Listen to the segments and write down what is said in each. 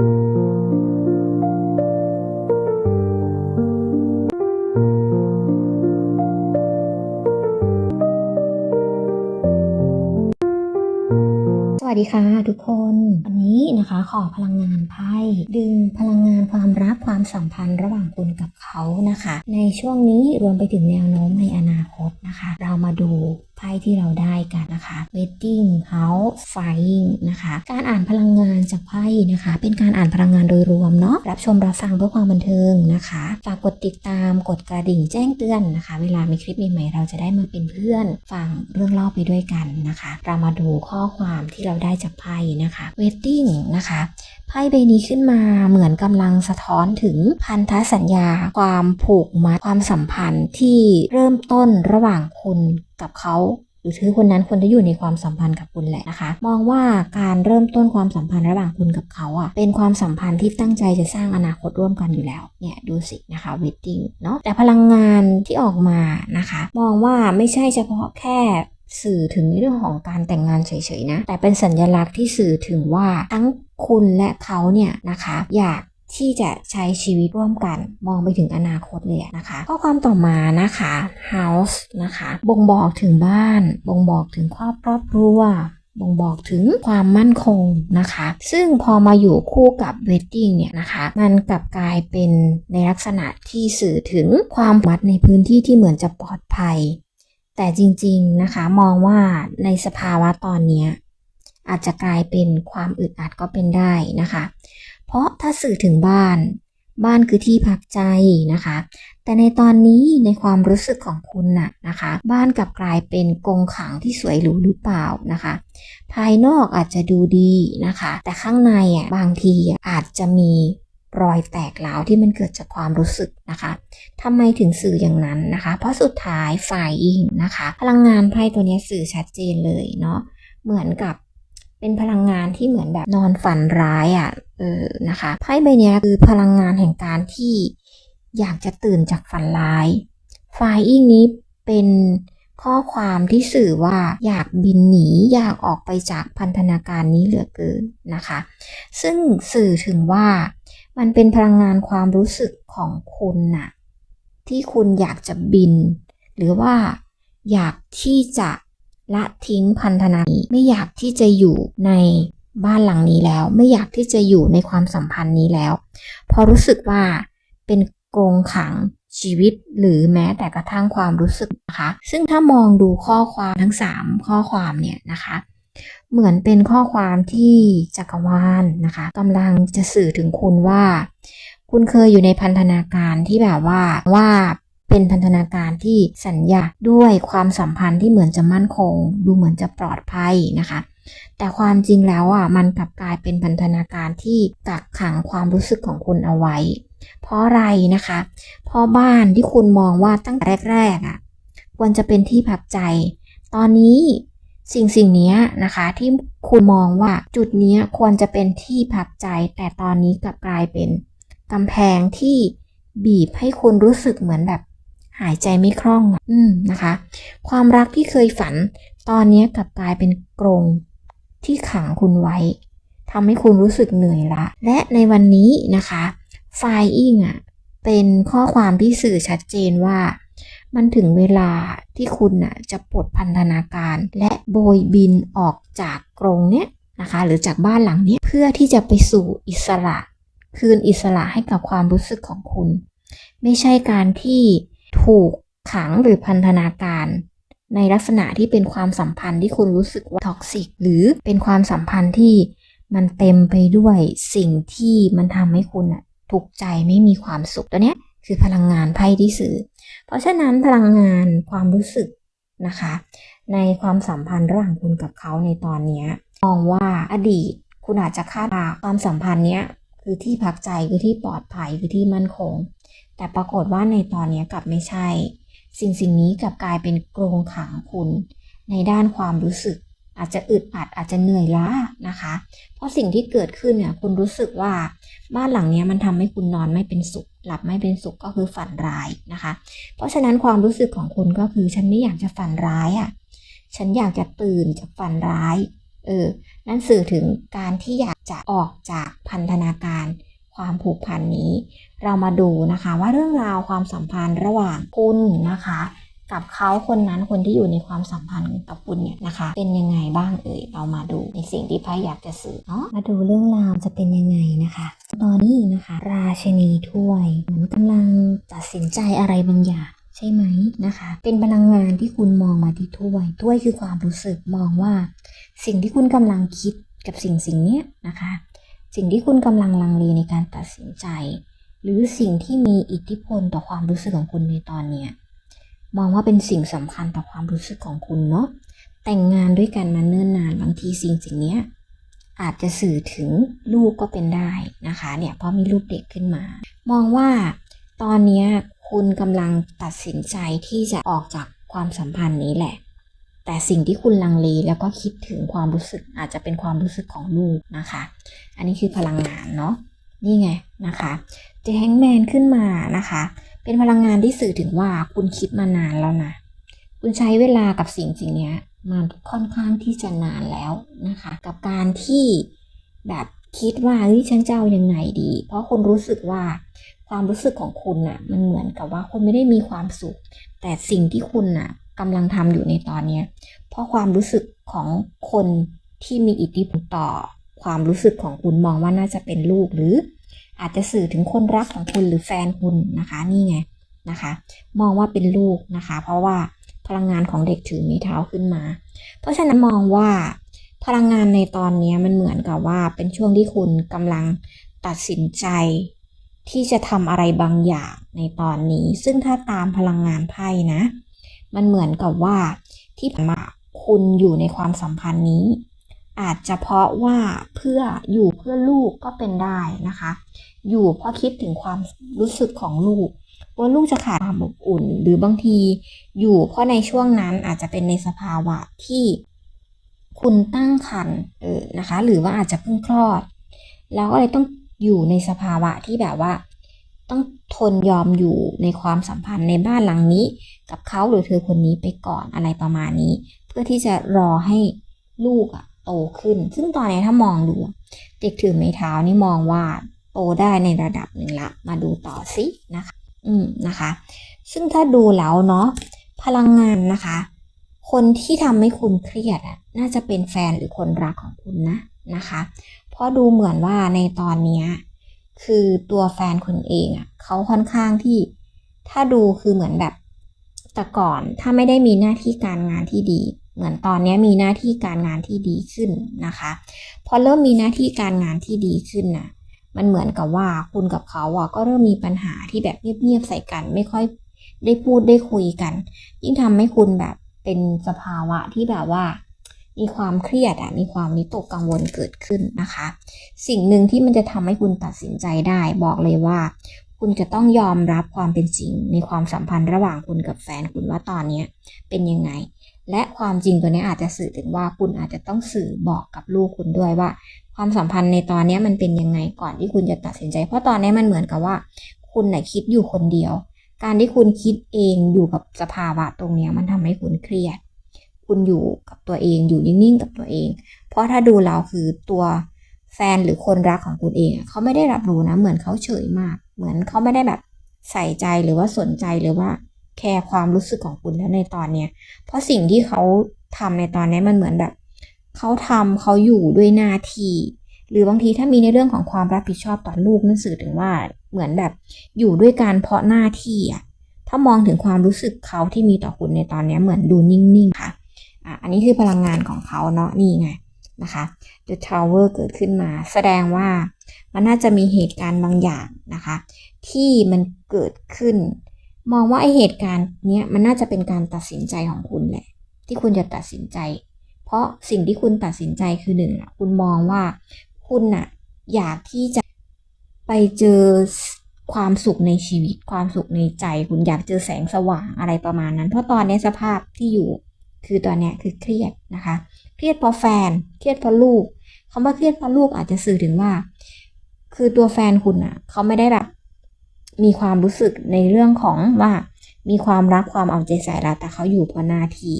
สวัสดีค่ะทุกคนวันนี้นะคะขอพลังงานไพ่ดึงพลังงานความรักความสัมพันธ์ระหว่างคุณกับเขานะคะ ในช่วงนี้รวมไปถึงแนวโน้มในอนาคตนะคะ เรามาดู ไพ่ที่เราได้กันนะคะ wedding house flying นะคะ การอ่านพลังงานจากไพ่นะคะ เป็นการอ่านพลังงานโดยรวมเนาะรับชมรับฟังเพื่อความบันเทิงนะคะฝากกดติดตามกดกระดิ่งแจ้งเตือนนะคะ เวลามีคลิปใหม่ๆเราจะได้มาเป็นเพื่อนฟังเรื่องเล่าไปด้วยกันนะคะ เรามาดูข้อความที่เราได้จากไพ่นะคะ wedding นะคะไพ่ใบนี้ขึ้นมาเหมือนกำลังสะท้อนถึงพันธสัญญา ความผูกมัดความสัมพันธ์ที่เริ่มต้นระหว่างคุณ กับเขาหรือถือคนนั้นคนที่อยู่ในความสัมพันธ์กับคุณแหละนะคะ มองว่าการเริ่มต้นความสัมพันธ์ระหว่างคุณกับเขาอะเป็นความสัมพันธ์ที่ตั้งใจจะสร้างอนาคตร่วมกันอยู่แล้วเนี่ยดูสินะคะวิตติ้งเนาะแต่พลังงานที่ออกมานะคะ มองว่าไม่ใช่เฉพาะแค่สื่อถึงเรื่องของการแต่งงานเฉยๆนะ แต่เป็นสัญลักษณ์ที่สื่อถึงว่าทั้งคุณและเขาเนี่ยนะคะ อยาก ที่จะใช้ชีวิตร่วมกัน มองไปถึงอนาคตเลยนะคะ ข้อความต่อมานะคะ house นะคะบ่งบอกถึงบ้าน บ่งบอกถึงครอบครอบครัวบ่งบอกถึงความมั่นคงนะคะ ซึ่งพอมาอยู่คู่กับ wedding เนี่ยนะคะ มันกลับกลายเป็นในลักษณะที่สื่อถึงความมัดในพื้นที่ที่เหมือนจะปลอดภัย แต่จริงๆนะคะมองว่าในสภาวะตอนนี้อาจจะกลายเป็นความอึดอัดก็เป็นได้นะคะ เพราะถ้าสื่อถึงบ้าน บ้านคือที่พักใจนะคะ แต่ในตอนนี้ในความรู้สึกของคุณน่ะนะคะ บ้านกลับกลายเป็นกรงขังที่สวยหรูหรือเปล่านะคะ ภายนอกอาจจะดูดีนะคะ แต่ข้างในอะบางทีอะอาจจะมีรอยแตกร้าที่มันเกิดจากความรู้สึกนะคะทำไมถึงสื่ออย่างนั้นนะคะ เพราะสุดท้ายฝ่ายอิงนะคะ พลังงานไพ่ตัวนี้สื่อชัดเจนเลยเนาะ เหมือนกับ เป็นพลังงานที่เหมือนแบบนอนฝันร้ายอะ่ะ เออ นะคะ ไพ่ใบนี้คือพลังงานแห่งการที่อยากจะตื่นจากฝันร้าย ไฟอิงนี้เป็นข้อความที่สื่อว่าอยากบินหนีอยากออกไปจากพันธนาการนี้เหลือเกินนะคะ ซึ่งสื่อถึงว่ามันเป็นพลังงานความรู้สึกของคุณน่ะที่คุณอยากจะบิน หรือว่าอยากที่จะ ละทิ้งพันธนานี้ไม่อยากที่จะอยู่ในบ้านหลังนี้แล้ว ไม่อยากที่จะอยู่ในความสัมพันธ์นี้แล้วพราะรู้สึกว่าเป็นกรงขังชีวิตหรือแม้แต่กระทั่งความรู้สึกนะคะ ซึ่งถ้ามองดูข้อความทั้ง 3 ข้อความเนี่ยนะคะ เหมือนเป็นข้อความที่จักรวาลนะคะกำลังจะสื่อถึงคุณว่า คุณเคยอยู่ในพันธนาการที่แบบว่าว่า เป็นพันธนาการที่สัญญาด้วยความสัมพันธ์ที่เหมือนจะมั่นคง ดูเหมือนจะปลอดภัยนะคะ แต่ความจริงแล้วอะมันกลับกลายเป็นพันธนาการที่กักขังความรู้สึกของคุณเอาไว้ เพราะอะไรนะคะ เพราะบ้านที่คุณมองว่าตั้งแต่แรกๆอะควรจะเป็นที่พักใจ ตอนนี้สิ่งสิ่งนี้นะคะที่คุณมองว่าจุดนี้ควรจะเป็นที่พักใจ แต่ตอนนี้กลับกลายเป็นกำแพงที่บีบให้คุณรู้สึกเหมือนแบบ หายใจไม่คล่องอะอืมนะคะ ความรักที่เคยฝัน ตอนนี้กลับกลายเป็นกรงที่ขังคุณไว้ทำให้คุณรู้สึกเหนื่อยละ และในวันนี้นะคะไฟอิงอะเป็นข้อความที่สื่อชัดเจนว่า มันถึงเวลาที่คุณน่ะจะปลดพันธนาการ และโบยบินออกจากกรงเนี้ยนะคะ หรือจากบ้านหลังเนี้ยเพื่อที่จะไปสู่อิสระ คืนอิสระให้กับความรู้สึกของคุณ ไม่ใช่การที่ ถูกขังหรือพันธนาการ ในลักษณะที่เป็นความสัมพันธ์ที่คุณรู้สึกว่าท็อกซิกหรือเป็นความสัมพันธ์ที่มันเต็มไปด้วยสิ่งที่มันทำให้คุณอะทุกใจไม่มีความสุขตัวเนี้ยคือพลังงานไพ่ที่สื่อ เพราะฉะนั้นพลังงานความรู้สึกนะคะ ในความสัมพันธ์ระหว่างคุณกับเขาในตอนเนี้ยมองว่าอดีตคุณอาจจะคาดว่าความสัมพันธ์เนี้ยคือที่พักใจคือที่ปลอดภัยคือที่มั่นคง แต่ปรากฏว่าในตอนนี้กลับไม่ใช่ สิ่งสิ่งนี้กลับกลายเป็นกรงขังคุณ ในด้านความรู้สึก อาจจะอึดอัดอาจจะเหนื่อยล้านะคะ เพราะสิ่งที่เกิดขึ้นเนี่ยคุณรู้สึกว่าบ้านหลังนี้มันทำให้คุณนอนไม่เป็นสุข หลับไม่เป็นสุขก็คือฝันร้ายนะคะ เพราะฉะนั้นความรู้สึกของคุณก็คือฉันไม่อยากจะฝันร้ายอะ่ะฉันอยากจะตื่นจากฝันร้าย เออ นั่นสื่อถึงการที่อยากจะออกจากพันธนาการ ความผูกพันนี้ เรามาดูนะคะว่าเรื่องราวความสัมพันธ์ระหว่างคุณนะคะ กับเขาคนนั้นคนที่อยู่ในความสัมพันธ์กับคุณเนี่ยนะคะ เป็นยังไงบ้างเอ่ยเรามาดูในสิ่งที่ไพ่อยากจะสื่อเนาะมาดูเรื่องราวจะเป็นยังไงนะคะตอนนี้นะคะ ราชินีถ้วยเหมือนกำลังตัดสินใจอะไรบางอย่างใช่ไหมนะคะ เป็นพลังงานที่คุณมองมาที่ถ้วยถ้วยคือความรู้สึกมองว่า สิ่งที่คุณกำลังคิดกับสิ่งสิ่งเนี้ยนะคะ สิ่งที่คุณกำลังลังเลในการตัดสินใจ หรือสิ่งที่มีอิทธิพลต่อความรู้สึกของคุณในตอนเนี้ยมองว่าเป็นสิ่งสำคัญต่อความรู้สึกของคุณเนาะแต่งงานด้วยกันมาเนิ่นนานบางทีสิ่งสิ่งนี้อาจจะสื่อถึงลูกก็เป็นได้นะคะเนี่ยเพราะมีลูกเด็กขึ้นมา มองว่าตอนนี้คุณกำลังตัดสินใจที่จะออกจากความสัมพันธ์นี้แหละ แต่สิ่งที่คุณลังเลแล้วก็คิดถึงความรู้สึกอาจจะเป็นความรู้สึกของลูกนะคะ อันนี้คือพลังงานเนาะนี่ไงนะคะเจแฮงแมนขึ้นมานะคะ เป็นพลังงานที่สื่อถึงว่าคุณคิดมานานแล้วนะคุณใช้เวลากับสิ่งสิ่งนี้มาค่อนข้างที่จะนานแล้วนะคะ กับการที่แบบคิดว่าเฮ้ยฉันจะเอายังไงดี เพราะคุณรู้สึกว่าความรู้สึกของคุณน่ะมันเหมือนกับว่าคุณไม่ได้มีความสุข แต่สิ่งที่คุณน่ะ กำลังทำอยู่ในตอนนี้ เพราะความรู้สึกของคนที่มีอิทธิพลต่อ ความรู้สึกของคุณมองว่าน่าจะเป็นลูกหรือ อาจจะสื่อถึงคนรักของคุณหรือแฟนคุณนะคะนี่ไงนะคะ มองว่าเป็นลูกนะคะ เพราะว่าพลังงานของเด็กถือม้เท้าขึ้นมา เพราะฉะนั้นมองว่าพลังงานในตอนนี้มันเหมือนกับว่าเป็นช่วงที่คุณกำลังตัดสินใจ ที่จะทำอะไรบางอย่างในตอนนี้ ซึ่งถ้าตามพลังงานไพ่นะ มันเหมือนกับว่าที่ผ่านมาคุณอยู่ในความสัมพันธ์นี้ อาจจะเพราะว่าเพื่ออยู่เพื่อลูกก็เป็นได้นะคะ อยู่เพราะคิดถึงความรู้สึกของลูก ว่าลูกจะขาดความอบอุ่น หรือบางทีอยู่เพราะในช่วงนั้นอาจจะเป็นในสภาวะที่คุณตั้งครรภ์เออนะคะ หรือว่าอาจจะเพิ่งคลอด แล้วก็เลยต้องอยู่ในสภาวะที่แบบว่า ต้องทนยอมอยู่ในความสัมพันธ์ในบ้านหลังนี้ กับเขาหรือเธอคนนี้ไปก่อนอะไรประมาณนี้ เพื่อที่จะรอให้ลูกอะโตขึ้น ซึ่งตอนนี้ถ้ามองดู เด็กถือไม้เท้านี่มองว่าโตได้ในระดับหนึ่งละ มาดูต่อสินะคะ อืมนะคะ ซึ่งถ้าดูแล้วเนาะพลังงานนะคะ คนที่ทำให้คุณเครียดอะน่าจะเป็นแฟนหรือคนรักของคุณนะนะคะ เพราะดูเหมือนว่าในตอนเนี้ย คือตัวแฟนคุณเองอะเขาค่อนข้างที่ถ้าดูคือเหมือนแบบแต่ก่อนถ้าไม่ได้มีหน้าที่การงานที่ดี เหมือนตอนนี้มีหน้าที่การงานที่ดีขึ้นนะคะพอเริ่มมีหน้าที่การงานที่ดีขึ้นน่ะมันเหมือนกับว่าคุณกับเขาอะก็เริ่มมีปัญหาที่แบบเงียบๆใส่กัน ไม่ค่อยได้พูดได้คุยกัน ยิ่งทำให้คุณแบบเป็นสภาวะที่แบบว่า มีความเครียดอะมีความวิตกกังวลเกิดขึ้นนะคะ สิ่งหนึ่งที่มันจะทำให้คุณตัดสินใจได้บอกเลยว่า คุณจะต้องยอมรับความเป็นจริง ในความสัมพันธ์ระหว่างคุณกับแฟนคุณว่าตอนนี้เป็นยังไง และความจริงตัวนี้อาจจะสื่อถึงว่าคุณอาจจะต้องสื่อบอกกับลูกคุณด้วยว่า ความสัมพันธ์ในตอนนี้มันเป็นยังไงก่อนที่คุณจะตัดสินใจ เพราะตอนนี้มันเหมือนกับว่า คุณน่ะคิดอยู่คนเดียว การที่คุณคิดเองอยู่กับสภาวะตรงนี้มันทำให้คุณเครียด คุณอยู่กับตัวเองอยู่นิ่งๆกับตัวเอง เพราะถ้าดูเราคือตัวแฟนหรือคนรักของคุณเองเขาไม่ได้รับรู้นะ เหมือนเขาเฉยมาก เหมือนเขาไม่ได้แบบใส่ใจหรือว่าสนใจหรือว่าแคร์ความรู้สึกของคุณแล้วในตอนเนี้ยเพราะสิ่งที่เขาทำในตอนนี้มันเหมือนแบบเขาทำเขาอยู่ด้วยหน้าที่หรือบางทีถ้ามีในเรื่องของความรับผิดชอบต่อลูกนั่นสื่อถึงว่าเหมือนแบบอยู่ด้วยการเพราะหน้าที่อะถ้ามองถึงความรู้สึกเขาที่มีต่อคุณในตอนนี้เหมือนดูนิ่งๆค่ะ อะอันนี้คือพลังงานของเขาเนาะนี่ไงนะคะ The Tower เกิดขึ้นมา แสดงว่ามันน่าจะมีเหตุการณ์บางอย่างนะคะ ที่มันเกิดขึ้น มองว่าไอเหตุการณ์เนี้ยมันน่าจะเป็นการตัดสินใจของคุณแหละ ที่คุณจะตัดสินใจ เพราะสิ่งที่คุณตัดสินใจคือหนึ่งคุณมองว่าคุณน่ะอยากที่จะไปเจอความสุขในชีวิตความสุขในใจ คุณอยากเจอแสงสว่างอะไรประมาณนั้น เพราะตอนนี้สภาพที่อยู่ คือตอนเนี้ยคือเครียดนะคะ เครียดเพราะแฟน เครียดเพราะลูกคำว่าเครียดเพราะลูกอาจจะสื่อถึงว่า คือตัวแฟนคุณอะเขาไม่ได้แบบ มีความรู้สึกในเรื่องของว่ามีความรักความเอาใจใส่เราแต่เขาอยู่เพราะหน้าที่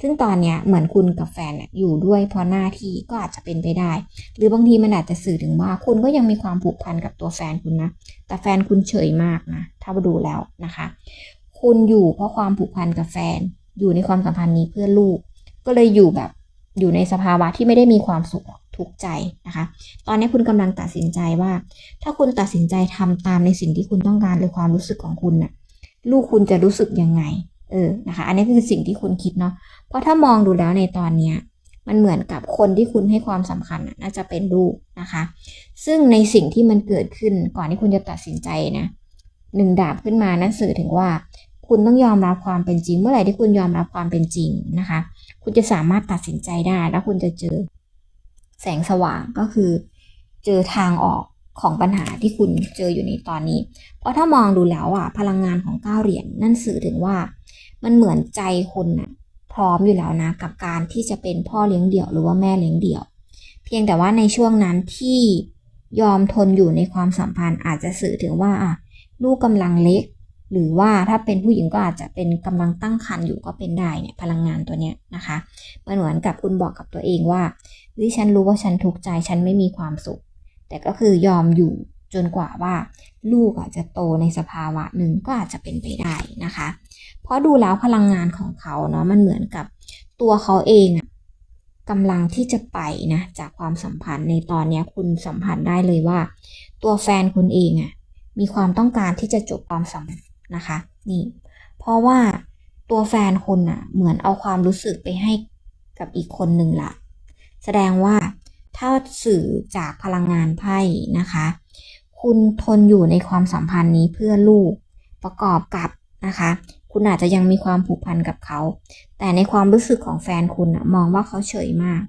ซึ่งตอนเนี้ยเหมือนคุณกับแฟนน่ะอยู่ด้วยเพราะหน้าที่ก็อาจจะเป็นไปได้ หรือบางทีมันอาจจะสื่อถึงว่า คุณก็ยังมีความผูกพันกับตัวแฟนคุณนะ แต่แฟนคุณเฉยมากนะ ถ้ามาดูแล้วนะคะ คุณอยู่เพราะความผูกพันกับแฟน อยู่ในความสัมพันธ์นี้เพื่อลูก ก็เลยอยู่แบบอยู่ในสภาวะที่ไม่ได้มีความสุขทุกใจนะคะ ตอนนี้คุณกำลังตัดสินใจว่า ถ้าคุณตัดสินใจทำตามในสิ่งที่คุณต้องการหรือความรู้สึกของคุณน่ะลูกคุณจะรู้สึกยังไง เออนะคะ อันนี้คือสิ่งที่คุณคิดเนาะเพราะถ้ามองดูแล้วในตอนเนี้ยมันเหมือนกับคนที่คุณให้ความสำคัญน่ะน่าจะเป็นลูกนะคะ ซึ่งในสิ่งที่มันเกิดขึ้นก่อนที่คุณจะตัดสินใจนะหนึ่งดาบขึ้นมานั่นสื่อถึงว่า คุณต้องยอมรับความเป็นจริง เมื่อไหร่ที่คุณยอมรับความเป็นจริงนะคะ คุณจะสามารถตัดสินใจได้ แล้วคุณจะเจอแสงสว่างก็คือ เจอทางออกของปัญหาที่คุณเจออยู่ในตอนนี้ เพราะถ้ามองดูแล้วอะพลังงานของเก้าเหรียญนั่นสื่อถึงว่า มันเหมือนใจคุณน่ะพร้อมอยู่แล้วนะ กับการที่จะเป็นพ่อเลี้ยงเดี่ยวหรือว่าแม่เลี้ยงเดี่ยว เพียงแต่ว่าในช่วงนั้นที่ยอมทนอยู่ในความสัมพันธ์อาจจะสื่อถึงว่าอะลูกกำลังเล็ก หรือว่าถ้าเป็นผู้หญิงก็อาจจะเป็นกำลังตั้งครรภ์อยู่ก็เป็นได้เนี่ยพลังงานตัวเนี้ยนะคะมันเหมือนกับคุณบอกกับตัวเองว่าเฮ้ยฉันรู้ว่าฉันทุกข์ใจฉันไม่มีความสุข แต่ก็คือยอมอยู่จนกว่าว่า ลูกอาจจะโตในสภาวะหนึ่งก็อาจจะเป็นไปได้นะคะ เพราะดูแล้วพลังงานของเขาเนาะมันเหมือนกับตัวเขาเองอะกำลังที่จะไปนะจากความสัมพันธ์ในตอนเนี้ยคุณสัมผัสได้เลยว่า ตัวแฟนคุณเองอะมีความต้องการที่จะจบความสัมพันธ์ นะคะ นี่ เพราะว่าตัวแฟนคุณอะเหมือนเอาความรู้สึกไปให้กับอีกคนหนึ่งละแสดงว่าถ้าสื่อจากพลังงานไพ่นะคะ คุณทนอยู่ในความสัมพันธ์นี้เพื่อลูกประกอบกับนะคะ คุณอาจจะยังมีความผูกพันกับเขา แต่ในความรู้สึกของแฟนคุณอะมองว่าเขาเฉยมาก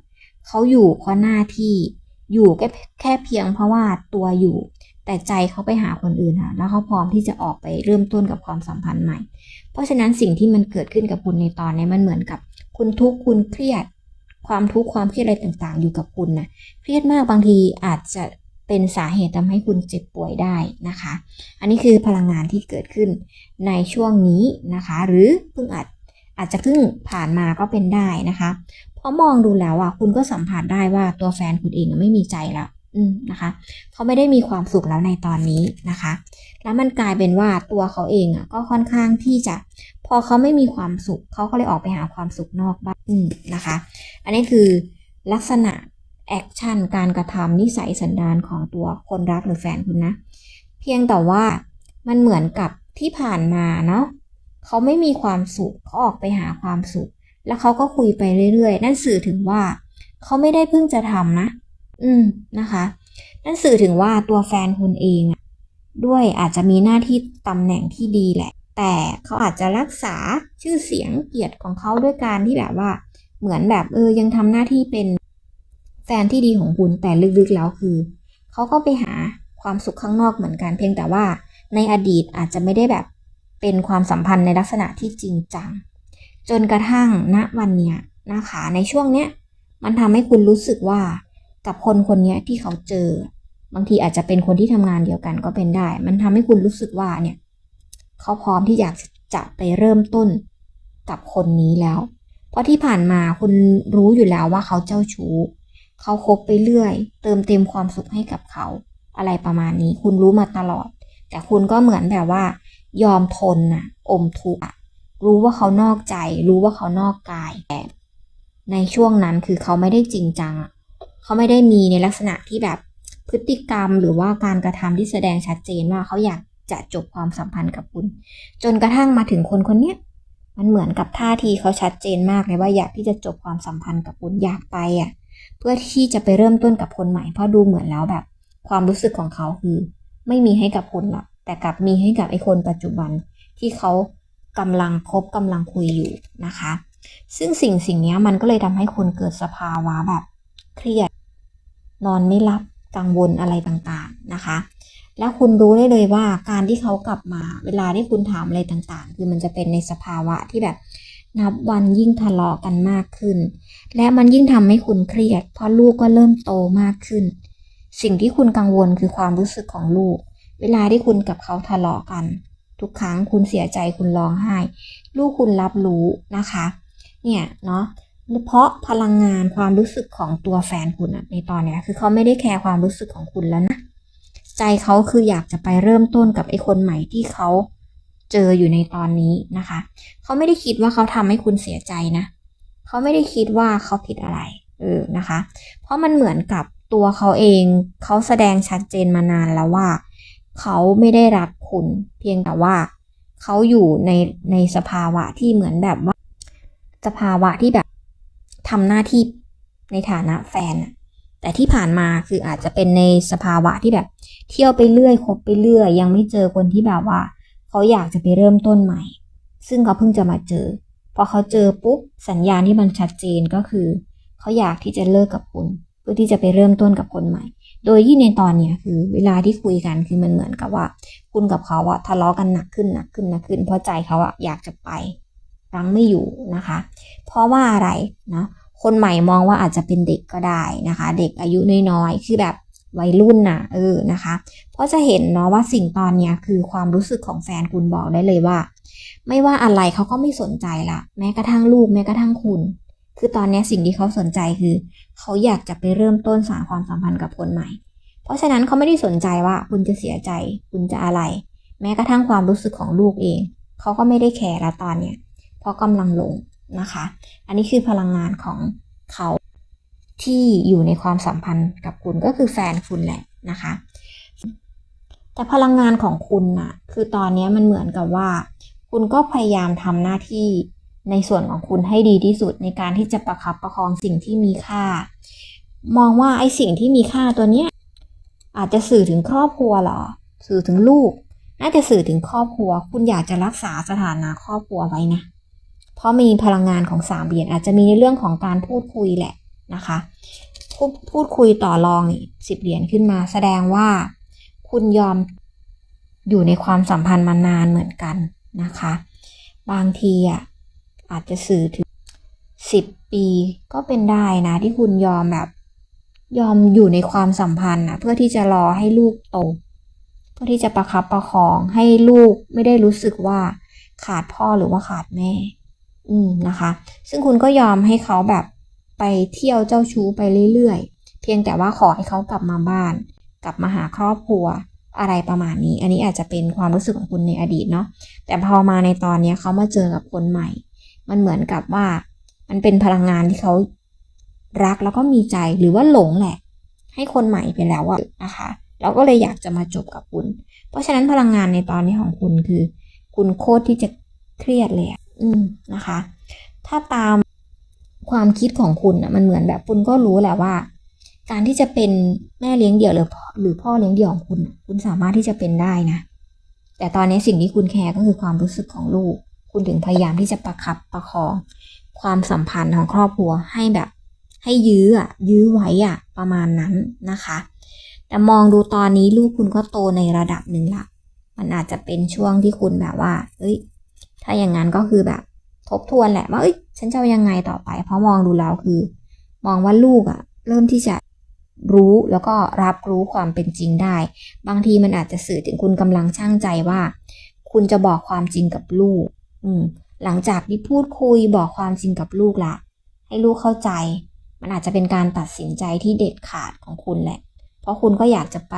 เขาอยู่เพราะหน้าที่อยู่แค่แค่เพียงเพราะว่าตัวอยู่ แต่ใจเขาไปหาคนอื่นค่ะแล้วเขาพร้อมที่จะออกไปเริ่มต้นกับความสัมพันธ์ใหม่ เพราะฉะนั้นสิ่งที่มันเกิดขึ้นกับคุณในตอนนี้มันเหมือนกับ คุณทุกข์คุณเครียด ความทุกข์ความเครียดอะไรต่างๆ อยู่กับคุณนะเครียดมากบางทีอาจจะเป็นสาเหตุทำให้คุณเจ็บป่วยได้นะคะ อันนี้คือพลังงานที่เกิดขึ้นในช่วงนี้นะคะ หรือเพิ่งอาจอาจจะเพิ่งผ่านมาก็เป็นได้นะคะ เพราะมองดูแล้วอะคุณก็สัมผัสได้ว่าตัวแฟนคุณเองไม่มีใจแล้ว นะคะเขาไม่ได้มีความสุขแล้วในตอนนี้นะคะ แล้วมันกลายเป็นว่าตัวเขาเองอะก็ค่อนข้างที่จะ พอเขาไม่มีความสุขเขาก็เลยออกไปหาความสุขนอกบ้านอืมนะคะ อันนี้คือลักษณะแอคชั่นการกระทำนิสัยสันดานของตัวคนรักหรือแฟนคุณนะ เพียงแต่ว่ามันเหมือนกับที่ผ่านมาเนาะเขาไม่มีความสุขเขาออกไปหาความสุข แล้วเขาก็คุยไปเรื่อยๆ นั่นสื่อถึงว่าเขาไม่ได้เพิ่งจะทำนะ อืมนะคะนั่นสื่อถึงว่าตัวแฟนคุณเอง ด้วยอาจจะมีหน้าที่ตำแหน่งที่ดีแหละ แต่เขาอาจจะรักษาชื่อเสียงเกียรติของเขาด้วยการที่แบบว่า เหมือนแบบเออยังทำหน้าที่เป็นแฟนที่ดีของคุณแต่ลึกๆแล้วคือเขาก็ไปหาความสุขข้างนอกเหมือนกัน เพียงแต่ว่าในอดีตอาจจะไม่ได้แบบเป็นความสัมพันธ์ในลักษณะที่จริงจัง จนกระทั่งณวันเนี้ยนะคะ ในช่วงเนี้ยมันทำให้คุณรู้สึกว่า กับคนคนนี้ที่เขาเจอ บางทีอาจจะเป็นคนที่ทำงานเดียวกันก็เป็นได้ มันทำให้คุณรู้สึกว่าเนี่ย เขาพร้อมที่อยากจะไปเริ่มต้นกับคนนี้แล้ว เพราะที่ผ่านมาคุณรู้อยู่แล้วว่าเขาเจ้าชู้ เขาคบไปเรื่อย เติมเต็มความสุขให้กับเขา อะไรประมาณนี้ คุณรู้มาตลอด แต่คุณก็เหมือนแบบว่า ยอมทนน่ะอมทุกข์อะรู้ว่าเขานอกใจ รู้ว่าเขานอกกายแต่ในช่วงนั้นคือเขาไม่ได้จริงจังอะ เขาไม่ได้มีในลักษณะที่แบบพฤติกรรมหรือว่าการกระทำที่แสดงชัดเจนว่าเขาอยากจะจบความสัมพันธ์กับคุณ จนกระทั่งมาถึงคนคนเนี้ยมันเหมือนกับท่าทีเขาชัดเจนมากเลยว่าอยากที่จะจบความสัมพันธ์กับคุณอยากไปอะ เพื่อที่จะไปเริ่มต้นกับคนใหม่เพราะดูเหมือนแล้วแบบ ความรู้สึกของเขาคือ ไม่มีให้กับคุณหรอกแต่กลับมีให้กับไอ้คนปัจจุบันที่เขากำลังคบกำลังคุยอยู่นะคะ ซึ่งสิ่งสิ่งนี้มันก็เลยทำให้คุณเกิดสภาวะแบบเครียด นอนไม่หลับกังวลอะไรต่างๆนะคะ แล้วคุณรู้ได้เลยว่าการที่เขากลับมา เวลาที่คุณถามอะไรต่างๆ คือมันจะเป็นในสภาวะที่แบบนับวันยิ่งทะเลาะกันมากขึ้น และมันยิ่งทำให้คุณเครียด เพราะลูกก็เริ่มโตมากขึ้น สิ่งที่คุณกังวลคือความรู้สึกของลูก เวลาที่คุณกับเขาทะเลาะกัน ทุกครั้งคุณเสียใจคุณร้องไห้ ลูกคุณรับรู้นะคะ เนี่ยเนาะ เพราะพลังงานความรู้สึกของตัวแฟนคุณอะในตอนเนี้ยคือเขาไม่ได้แคร์ความรู้สึกของคุณแล้วนะ ใจเขาคืออยากจะไปเริ่มต้นกับไอ้คนใหม่ที่เขาเจออยู่ในตอนนี้นะคะ เขาไม่ได้คิดว่าเขาทำให้คุณเสียใจนะ เขาไม่ได้คิดว่าเขาผิดอะไร เออนะคะ เพราะมันเหมือนกับตัวเขาเอง เขาแสดงชัดเจนมานานแล้วว่า เขาไม่ได้รักคุณ เพียงแต่ว่า เขาอยู่ในในสภาวะที่เหมือนแบบว่า สภาวะที่แบบ ทำหน้าที่ในฐานะแฟน แต่ที่ผ่านมาคืออาจจะเป็นในสภาวะที่แบบ เที่ยวไปเรื่อยคบไปเรื่อย ยังไม่เจอคนที่แบบว่า เขาอยากจะไปเริ่มต้นใหม่ ซึ่งเขาเพิ่งจะมาเจอ พอเขาเจอปุ๊บสัญญาณที่มันชัดเจนก็คือ เขาอยากที่จะเลิกกับคุณ เพื่อที่จะไปเริ่มต้นกับคนใหม่ โดยที่ในตอนเนี้ยคือเวลาที่คุยกันคือมันเหมือนกับว่า คุณกับเขาอะทะเลาะกันหนักขึ้นหนักขึ้นหนักขึ้น เพราะใจเขาอะอยากจะไป รั้งไม่อยู่นะคะ เพราะว่าอะไรนะคนใหม่มองว่าอาจจะเป็นเด็กก็ได้นะคะ เด็กอายุน้อยๆคือแบบวัยรุ่นน่ะเออนะคะ เพราะจะเห็นเนาะว่าสิ่งตอนเนี้ยคือความรู้สึกของแฟนคุณบอกได้เลยว่า ไม่ว่าอะไรเขาก็ไม่สนใจละแม้กระทั่งลูกแม้กระทั่งคุณ คือตอนนี้สิ่งที่เขาสนใจคือ เขาอยากจะไปเริ่มต้นสานความสัมพันธ์กับคนใหม่ เพราะฉะนั้นเขาไม่ได้สนใจว่าคุณจะเสียใจ คุณจะอะไร แม้กระทั่งความรู้สึกของลูกเอง เขาก็ไม่ได้แคร์ละตอนเนี้ย เพราะกำลังลงนะคะ อันนี้คือพลังงานของเขาที่อยู่ในความสัมพันธ์กับคุณก็คือแฟนคุณแหละนะคะ แต่พลังงานของคุณน่ะคือตอนนี้มันเหมือนกับว่า คุณก็พยายามทำหน้าที่ในส่วนของคุณให้ดีที่สุดในการที่จะประคับประคองสิ่งที่มีค่า มองว่าไอ้สิ่งที่มีค่าตัวเนี้ยอาจจะสื่อถึงครอบครัวหรอ สื่อถึงลูก น่าจะสื่อถึงครอบครัว คุณอยากจะรักษาสถานะครอบครัวไว้นะ เพราะมีพลังงานของสามเหรียญอาจจะมีในเรื่องของการพูดคุยแหละนะคะพูดพูดคุยต่อรองนี่สิบเหรียญขึ้นมา แสดงว่าคุณยอมอยู่ในความสัมพันธ์มานานเหมือนกันนะคะ บางทีอะอาจจะสื่อถึงสิบปีก็เป็นได้นะที่คุณยอมแบบยอมอยู่ในความสัมพันธ์นะเพื่อที่จะรอให้ลูกโต เพื่อที่จะประคับประคองให้ลูกไม่ได้รู้สึกว่าขาดพ่อหรือว่าขาดแม่ อืมนะคะ ซึ่งคุณก็ยอมให้เขาแบบไปเที่ยวเจ้าชู้ไปเรื่อยๆ เพียงแต่ว่าขอให้เขากลับมาบ้าน กลับมาหาครอบครัวอะไรประมาณนี้ อันนี้อาจจะเป็นความรู้สึกของคุณในอดีตเนาะ แต่พอมาในตอนนี้เขามาเจอกับคนใหม่ มันเหมือนกับว่า มันเป็นพลังงานที่เขารักแล้วก็มีใจหรือว่าหลงแหละ ให้คนใหม่ไปแล้วอะนะคะแล้วก็เลยอยากจะมาจบกับคุณ เพราะฉะนั้นพลังงานในตอนนี้ของคุณคือ คุณโคตรที่จะเครียดเลยอะ อืมนะคะ ถ้าตามความคิดของคุณอะมันเหมือนแบบคุณก็รู้แหละว่า การที่จะเป็นแม่เลี้ยงเดี่ยวหรือหรือพ่อเลี้ยงเดี่ยวของคุณ คุณสามารถที่จะเป็นได้นะ แต่ตอนนี้สิ่งที่คุณแคร์ก็คือความรู้สึกของลูก คุณถึงพยายามที่จะประคับประคอง ความสัมพันธ์ของครอบครัวให้แบบ ให้ยื้ออะ ยื้อไว้อะ ประมาณนั้นนะคะ แต่มองดูตอนนี้ลูกคุณก็โตในระดับหนึ่งละ มันอาจจะเป็นช่วงที่คุณแบบว่า เอ้ย ถ้าอย่างนั้นก็คือแบบทบทวนแหละว่าเอ้ยฉันจะยังไงต่อไป เพราะมองดูแล้วคือ มองว่าลูกอะเริ่มที่จะรู้แล้วก็รับรู้ความเป็นจริงได้ บางทีมันอาจจะสื่อถึงคุณกำลังช่างใจว่า คุณจะบอกความจริงกับลูก อืม หลังจากที่พูดคุยบอกความจริงกับลูกละให้ลูกเข้าใจ มันอาจจะเป็นการตัดสินใจที่เด็ดขาดของคุณแหละ เพราะคุณก็อยากจะไป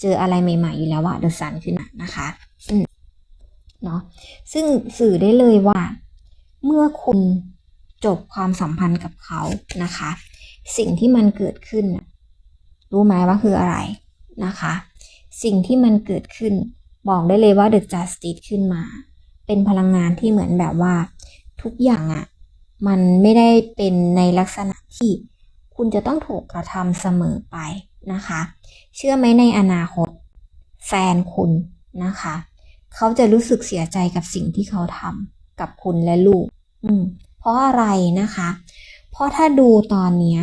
เจออะไรใหม่ๆอยู่แล้วอะเดอะซันขึ้นมานะคะ อืม เนาะซึ่งสื่อได้เลยว่า เมื่อคุณจบความสัมพันธ์กับเขานะคะ สิ่งที่มันเกิดขึ้น รู้ไหมว่าคืออะไรนะคะ สิ่งที่มันเกิดขึ้น บอกได้เลยว่า The Justice ขึ้นมา เป็นพลังงานที่เหมือนแบบว่า ทุกอย่างอะ่ะมันไม่ได้เป็นในลักษณะที่คุณจะต้องถูกกระทำเสมอไปนะคะ เชื่อไหมในอนาคต แฟนคุณนะคะ เขาจะรู้สึกเสียใจกับสิ่งที่เขาทำกับคุณและลูก อืม เพราะอะไรนะคะ เพราะถ้าดูตอนเนี้ย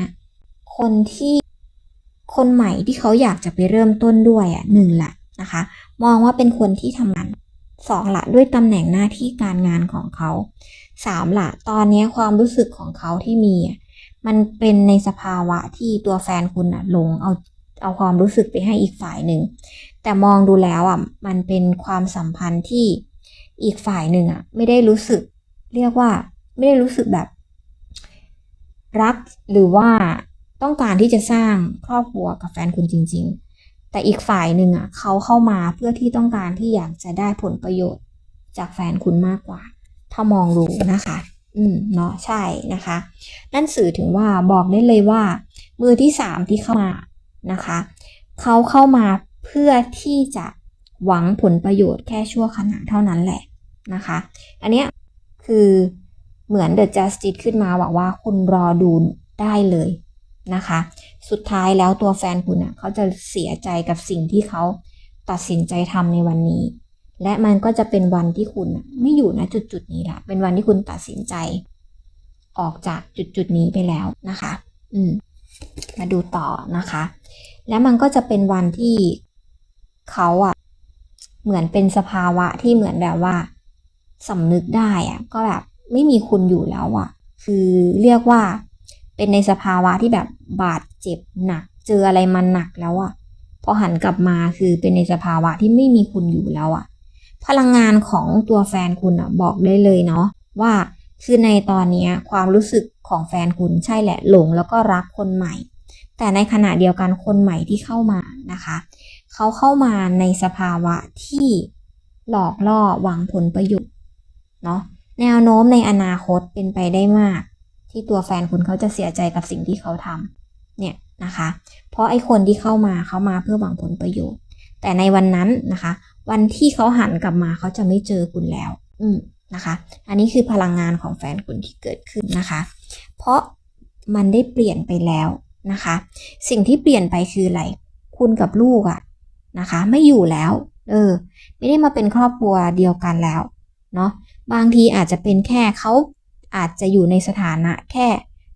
คนที่คนใหม่ที่เขาอยากจะไปเริ่มต้นด้วยอะหนึ่งละนะคะ มองว่าเป็นคนที่ทำงานสองละด้วยตำแหน่งหน้าที่การงานของเขาสามละตอนนี้ความรู้สึกของเขาที่มีอะมันเป็นในสภาวะที่ตัวแฟนคุณอะลงเอาเอาความรู้สึกไปให้อีกฝ่ายหนึ่ง แต่มองดูแล้วอะมันเป็นความสัมพันธ์ที่อีกฝ่ายหนึ่งอะไม่ได้รู้สึก เรียกว่าไม่ได้รู้สึกแบบ รักหรือว่าต้องการที่จะสร้างครอบครัวกับแฟนคุณจริง ๆ แต่อีกฝ่ายหนึ่งอะเขาเข้ามาเพื่อที่ต้องการที่อยากจะได้ผลประโยชน์จากแฟนคุณมากกว่า ถ้ามองรู้นะคะ อืมเนาะใช่นะคะ นั่นสื่อถึงว่าบอกได้เลยว่า มือที่สามที่เข้ามานะคะ เขาเข้ามา เพื่อที่จะหวังผลประโยชน์แค่ชั่วขณะเท่านั้นแหละนะคะ อันเนี้ยคือเหมือน The Justice ขึ้นมาบอกว่าคุณรอดูได้เลยนะคะ สุดท้ายแล้วตัวแฟนคุณอะเขาจะเสียใจกับสิ่งที่เขาตัดสินใจทำในวันนี้ และมันก็จะเป็นวันที่คุณไม่อยู่ณจุดจุดนี้ละเป็นวันที่คุณตัดสินใจ ออกจากจุดจุดนี้ไปแล้วนะคะ อืม มาดูต่อนะคะ แล้วมันก็จะเป็นวันที่ เขาอะเหมือนเป็นสภาวะที่เหมือนแบบว่าสำนึกได้อะก็แบบไม่มีคุณอยู่แล้วอะคือเรียกว่าเป็นในสภาวะที่แบบบาดเจ็บหนัก เจออะไรมันหนักแล้วอะพอหันกลับมาคือเป็นในสภาวะที่ไม่มีคุณอยู่แล้วอะพลังงานของตัวแฟนคุณอะบอกได้เลยเนาะว่าคือในตอนนี้ความรู้สึกของแฟนคุณใช่แหละหลงแล้วก็รักคนใหม่ แต่ในขณะเดียวกันคนใหม่ที่เข้ามานะคะ เขาเข้ามาในสภาวะที่หลอกล่อหวังผลประโยชน์เนาะแนวโน้มในอนาคตเป็นไปได้มาก ที่ตัวแฟนคุณเขาจะเสียใจกับสิ่งที่เขาทำเนี่ยนะคะ เพราะไอ้คนที่เข้ามาเขามาเพื่อหวังผลประโยชน์ แต่ในวันนั้นนะคะ วันที่เขาหันกลับมาเขาจะไม่เจอคุณแล้ว อืมนะคะ อันนี้คือพลังงานของแฟนคุณที่เกิดขึ้นนะคะ เพราะมันได้เปลี่ยนไปแล้วนะคะ สิ่งที่เปลี่ยนไปคืออะไร คุณกับลูกอะ นะคะ ไม่อยู่แล้ว เออ ไม่ได้มาเป็นครอบครัวเดียวกันแล้ว เนาะบางทีอาจจะเป็นแค่เขาอาจจะอยู่ในสถานะแค่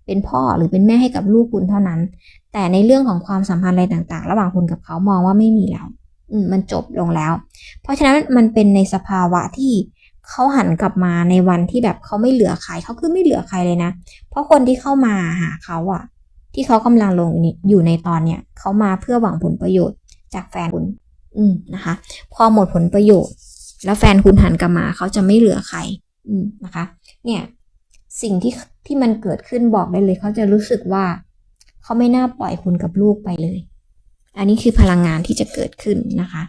เป็นพ่อหรือเป็นแม่ให้กับลูกคุณเท่านั้น แต่ในเรื่องของความสัมพันธ์อะไรต่าง ๆ ระหว่างคุณกับเขามองว่าไม่มีแล้ว อืมมันจบลงแล้ว เพราะฉะนั้นมันเป็นในสภาวะที่เขาหันกลับมาในวันที่แบบเขาไม่เหลือใครเขาคือไม่เหลือใครเลยนะ เพราะคนที่เข้ามาหาเขาอะที่เขากำลังลงอยู่ในตอนเนี้ยเขามาเพื่อหวังผลประโยชน์ จากแฟนคุณ อืมนะคะ พอหมดผลประโยชน์ แล้วแฟนคุณหันกลับมาเขาจะไม่เหลือใคร อืมนะคะ เนี่ยสิ่งที่ที่มันเกิดขึ้นบอกได้เลย เขาจะรู้สึกว่า เขาไม่น่าปล่อยคุณกับลูกไปเลย อันนี้คือพลังงานที่จะเกิดขึ้นนะคะ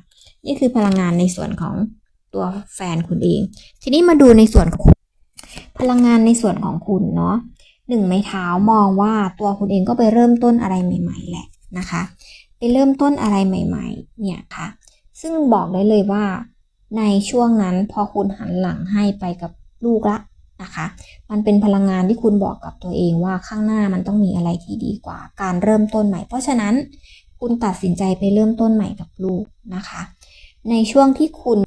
นี่คือพลังงานในส่วนของตัวแฟนคุณเอง ทีนี้มาดูในส่วนของคุณพลังงานในส่วนของคุณเนาะหนึ่งไม้เท้ามองว่าตัวคุณเองก็ไปเริ่มต้นอะไรใหม่ ๆ แหละนะคะ ไปเริ่มต้นอะไรใหม่ ๆ เนี่ยค่ะ ซึ่งบอกได้เลยว่า ในช่วงนั้นพอคุณหันหลังให้ไปกับลูกละนะคะ มันเป็นพลังงานที่คุณบอกกับตัวเองว่าข้างหน้ามันต้องมีอะไรที่ดีกว่า การเริ่มต้นใหม่ เพราะฉะนั้นคุณตัดสินใจไปเริ่มต้นใหม่กับลูกนะคะ ในช่วงที่คุณ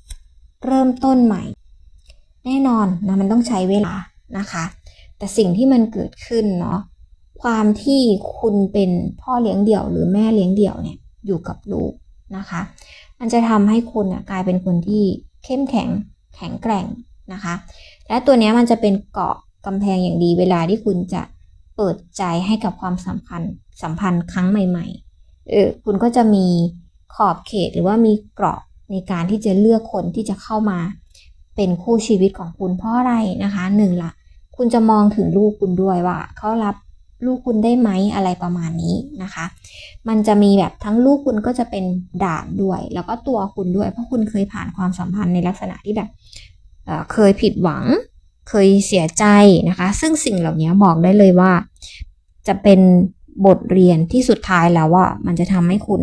เริ่มต้นใหม่ แน่นอนนะมันต้องใช้เวลานะคะ แต่สิ่งที่มันเกิดขึ้นเนาะ ความที่คุณเป็นพ่อเลี้ยงเดี่ยว หรือแม่เลี้ยงเดี่ยวเนี่ยอยู่กับลูกนะคะ มันจะทำให้คุณอะกลายเป็นคนที่เข้มแข็งแข็งแกร่งนะคะ และตัวเนี้ยมันจะเป็นเกาะกำแพงอย่างดี เวลาที่คุณจะเปิดใจให้กับความสัมพันธ์สัมพันธ์ครั้งใหม่ๆเออคุณก็จะมีขอบเขตหรือว่ามีเกราะในการที่จะเลือกคนที่จะเข้ามา เป็นคู่ชีวิตของคุณเพราะอะไรนะคะหนึ่งละคุณจะมองถึงลูกคุณด้วยว่าเขารับ ลูกคุณได้ไหมอะไรประมาณนี้นะคะ มันจะมีแบบทั้งลูกคุณก็จะเป็นด่านด้วย แล้วก็ตัวคุณด้วย เพราะคุณเคยผ่านความสัมพันธ์ในลักษณะที่แบบเเคยผิดหวัง เคยเสียใจนะคะ ซึ่งสิ่งเหล่านี้บอกได้เลยว่า จะเป็นบทเรียนที่สุดท้ายแล้วว่ามันจะทำให้คุณ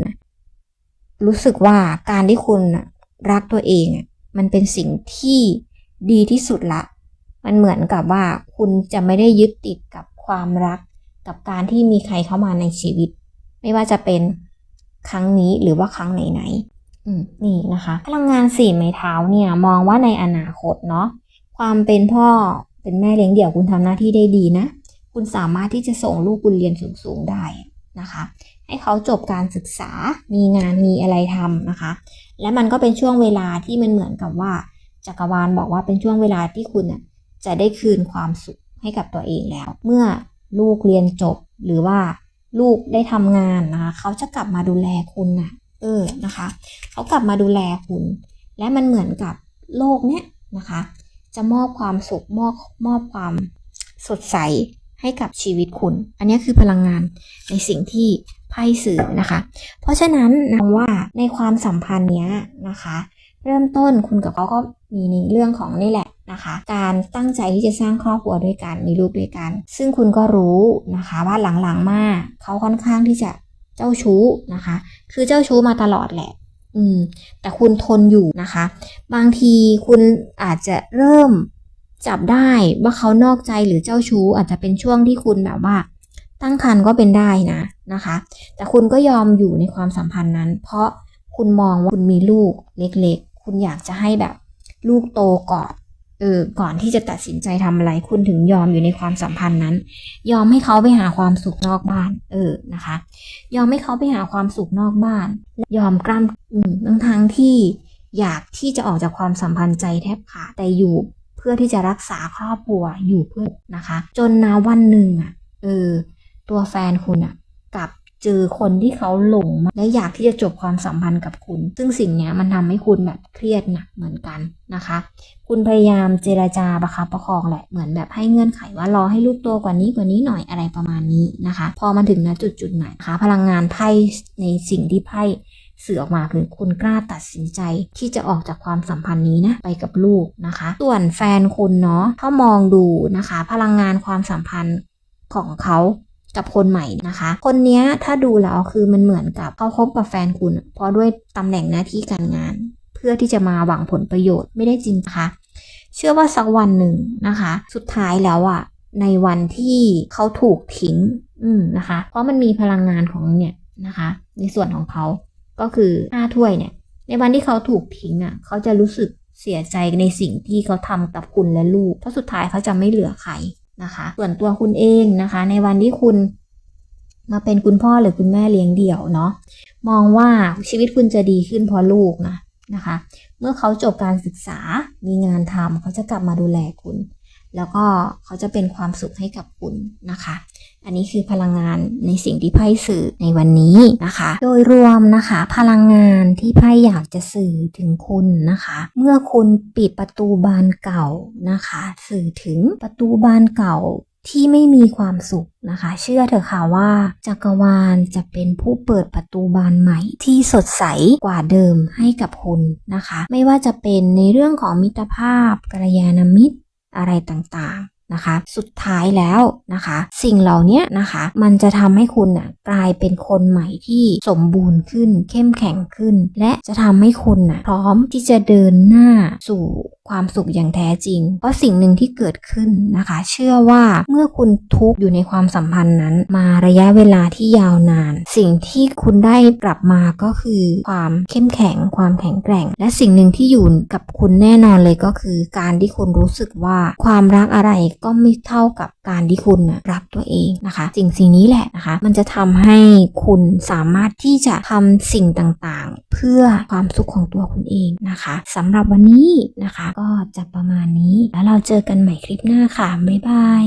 รู้สึกว่าการที่คุณรักตัวเอง มันเป็นสิ่งที่ดีที่สุดละ มันเหมือนกับว่าคุณจะไม่ได้ยึดติดกับความรัก กับการที่มีใครเข้ามาในชีวิต ไม่ว่าจะเป็นครั้งนี้หรือว่าครั้งไหนๆนี่นะคะ พลังงานสี่ไม้เท้าเนี่ยมองว่าในอนาคตเนาะความเป็นพ่อเป็นแม่เลี้ยงเดี่ยวคุณทำหน้าที่ได้ดีนะ คุณสามารถที่จะส่งลูกคุณเรียนสูงๆได้นะคะ ให้เขาจบการศึกษามีงานมีอะไรทำนะคะ และมันก็เป็นช่วงเวลาที่มันเหมือนกับว่าจักรวาลบอกว่าเป็นช่วงเวลาที่คุณจะได้คืนความสุขให้กับตัวเองแล้ว เมื่อ ลูกเรียนจบหรือว่าลูกได้ทำงานนะคะเขาจะกลับมาดูแลคุณน่ะเออนะคะเขากลับมาดูแลคุณ และมันเหมือนกับโลกเนี้ยนะคะ จะมอบความสุขมอบมอบความสดใสให้กับชีวิตคุณ อันนี้คือพลังงานในสิ่งที่ไพ่สื่อนะคะ เพราะฉะนั้นนะว่าในความสัมพันธ์เนี้ยนะคะ เริ่มต้นคุณกับเขาก็ มีในเรื่องของนี่แหละนะคะ การตั้งใจที่จะสร้างครอบครัวด้วยกันมีลูกด้วยกัน ซึ่งคุณก็รู้นะคะว่าหลังๆมาเขาค่อนข้างที่จะเจ้าชู้นะคะ คือเจ้าชู้มาตลอดแหละ อืม แต่คุณทนอยู่นะคะ บางทีคุณอาจจะเริ่มจับได้ว่าเขานอกใจหรือเจ้าชู้อาจจะเป็นช่วงที่คุณแบบว่า ตั้งครรภ์ก็เป็นได้นะนะคะ แต่คุณก็ยอมอยู่ในความสัมพันธ์นั้น เพราะคุณมองว่าคุณมีลูกเล็ก ๆ คุณอยากจะให้แบบ ลูกโตก่อนเออก่อนที่จะตัดสินใจทำอะไร คุณถึงยอมอยู่ในความสัมพันธ์นั้น ยอมให้เขาไปหาความสุขนอกบ้าน เออนะคะ ยอมให้เขาไปหาความสุขนอกบ้าน ยอมกล้ำอืมทั้งทางที่อยากที่จะออกจากความสัมพันธ์ใจแทบขาดแต่อยู่เพื่อที่จะรักษาครอบครัวอยู่เพื่อนะคะ จนนาวันหนึ่งอะเออตัวแฟนคุณอะกลับ เจอคนที่เขาหลงมาและอยากที่จะจบความสัมพันธ์กับคุณ ซึ่งสิ่งนี้มันทำให้คุณแบบเครียดหนักเหมือนกันนะคะ คุณพยายามเจราจาประคับประคองแหละเหมือนแบบให้เงื่อนไขว่ารอให้ลูกโตกว่านี้กว่านี้หน่อยอะไรประมาณนี้นะคะ พอมาถึงณจุดจุดไหนคะพลังงานไพ่ในสิ่งที่ไพ่สื่อออกมาคือคุณกล้าตัดสินใจที่จะออกจากความสัมพันธ์นี้นะไปกับลูกนะคะ ส่วนแฟนคุณเนาะถ้ามองดูนะคะ พลังงานความสัมพันธ์ของเขา กับคนใหม่นะคะ คนนี้ถ้าดูแล้วคือมันเหมือนกับเขาคบกับแฟนคุณ เพราะด้วยตำแหน่งหน้าที่การงาน เพื่อที่จะมาหวังผลประโยชน์ไม่ได้จริงคะเชื่อว่าสักวันหนึ่งนะคะ สุดท้ายแล้วอะในวันที่เขาถูกทิ้ง อืมนะคะ เพราะมันมีพลังงานของเนี่ยนะคะ ในส่วนของเขาก็คือห้าถ้วยเนี่ย ในวันที่เขาถูกทิ้งอะเขาจะรู้สึกเสียใจในสิ่งที่เขาทำกับคุณและลูก เพราะสุดท้ายเขาจะไม่เหลือใคร นะคะ ส่วนตัวคุณเองนะคะ ในวันที่คุณมาเป็นคุณพ่อหรือคุณแม่เลี้ยงเดี่ยวเนาะมองว่าชีวิตคุณจะดีขึ้นเพราะลูกนะนะคะ เมื่อเขาจบการศึกษามีงานทำเขาจะกลับมาดูแลคุณ แล้วก็เขาจะเป็นความสุขให้กับคุณนะคะ อันนี้คือพลังงานในสิ่งที่ไพ่สื่อในวันนี้นะคะ โดยรวมนะคะ พลังงานที่ไพ่อยากจะสื่อถึงคุณนะคะ เมื่อคุณปิดประตูบานเก่านะคะ สื่อถึงประตูบานเก่าที่ไม่มีความสุขนะคะ เชื่อเถอะค่ะว่าจักรวาลจะเป็นผู้เปิดประตูบานใหม่ ที่สดใสกว่าเดิมให้กับคุณนะคะ ไม่ว่าจะเป็นในเรื่องของมิตรภาพกัลยาณมิตร อะไรต่างๆนะคะ สุดท้ายแล้วนะคะ สิ่งเหล่านี้นะคะ มันจะทำให้คุณน่ะกลายเป็นคนใหม่ที่สมบูรณ์ขึ้น เข้มแข็งขึ้น และจะทำให้คุณน่ะพร้อมที่จะเดินหน้าสู่ ความสุขอย่างแท้จริง เพราะสิ่งหนึ่งที่เกิดขึ้นนะคะ เชื่อว่าเมื่อคุณทุกข์อยู่ในความสัมพันธ์นั้น มาระยะเวลาที่ยาวนาน สิ่งที่คุณได้กลับมาก็คือความเข้มแข็ง ความแข็งแกร่ง และสิ่งหนึ่งที่อยู่กับคุณแน่นอนเลยก็คือ การที่คุณรู้สึกว่าความรักอะไรก็ไม่เท่ากับการที่คุณนะรักตัวเองนะคะ สิ่งสิ่งนี้แหละนะคะ มันจะทำให้คุณสามารถที่จะทำสิ่งต่างๆ เพื่อความสุขของตัวคุณเองนะคะสำหรับวันนี้นะคะก็จะประมาณนี้ แล้วเราเจอกันใหม่คลิปหน้าค่ะ บ๊ายบาย